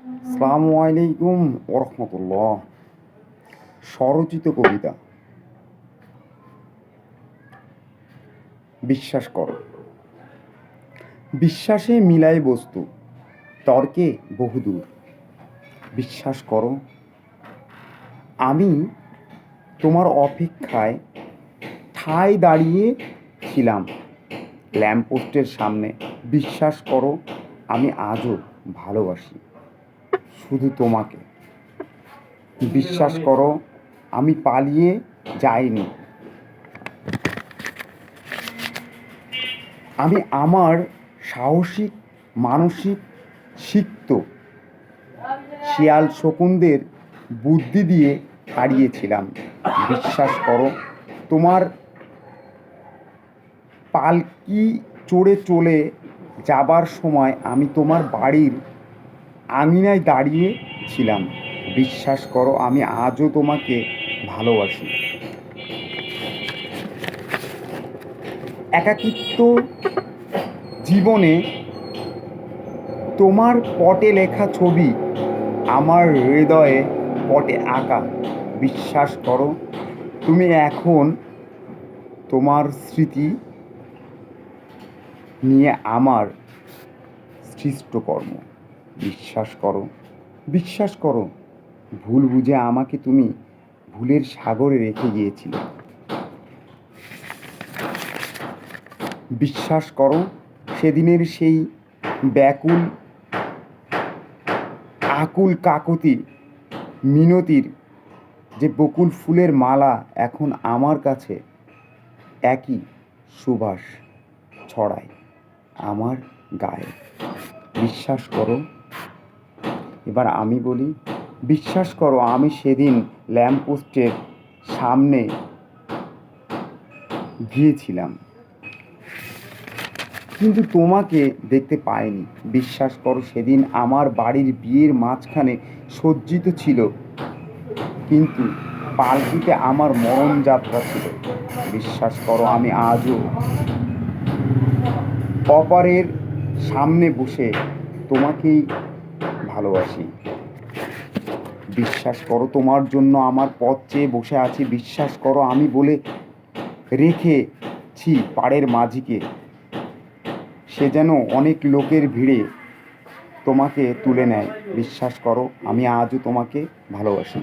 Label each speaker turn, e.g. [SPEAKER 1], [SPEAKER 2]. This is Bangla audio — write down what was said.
[SPEAKER 1] আসসালামু আলাইকুম ওরহমতুল্লাহ। স্বরচিত কবিতা। বিশ্বাস করো। বিশ্বাসে মিলাই বস্তু, তর্কে বহুদূর। বিশ্বাস করো, আমি তোমার অপেক্ষায় ঠায় দাঁড়িয়ে ছিলাম। ল্যাম্পপোস্টের সামনে, বিশ্বাস করো, আমি আজও ভালোবাসি। শুধু তোমাকে। বিশ্বাস করো, আমি পালিয়ে যাইনি। আমি আমার সাহসিক, মানসিক, সিক্ত, শিয়াল শকুনদের বুদ্ধি দিয়ে হারিয়েছিলাম। বিশ্বাস করো, তোমার পালকি চড়ে চলে যাবার সময় আমি তোমার বাড়ির আঙিনায় দাঁড়িয়ে ছিলাম। বিশ্বাস করো, আমি আজও তোমাকে ভালোবাসি। একাকিত্ব জীবনে তোমার পটে লেখা ছবি আমার হৃদয়ে পটে আঁকা। বিশ্বাস করো, তুমি এখন তোমার স্মৃতি নিয়ে আমার সৃষ্টকর্ম বিশ্বাস করো। বিশ্বাস করো, ভুল বুঝে আমাকে তুমি ভুলের সাগরে রেখে গিয়েছিলে। বিশ্বাস করো, সেদিনের সেই ব্যাকুল, আকুল কাকতি, মিনতির যে বকুল ফুলের মালা এখন আমার কাছে একই সুবাস ছড়ায় আমার গায়ে। বিশ্বাস করো এবার আমি বলি, বিশ্বাস করো, আমি সেদিন ল্যাম্পপোস্টের সামনে গিয়েছিলাম। কিন্তু তোমাকে দেখতে পাইনি। বিশ্বাস করো, সেদিন আমার বাড়ির বিয়ের মাঝখানে সজ্জিত ছিল। কিন্তু পালকিতে আমার মরণ যাত্রা ছিল। বিশ্বাস করো, আমি আজও অপারের সামনে বসে তোমাকেই ভালোবাসি। বিশ্বাস করো তোমার জন্য আমার পথ চেয়ে বসে আছি। বিশ্বাস করো আমি বলে রেখেছি পাড়ের মাঝিকে। সে যেন অনেক লোকের ভিড়ে তোমাকে তুলে নেয়। বিশ্বাস করো আমি আজও তোমাকে ভালোবাসি।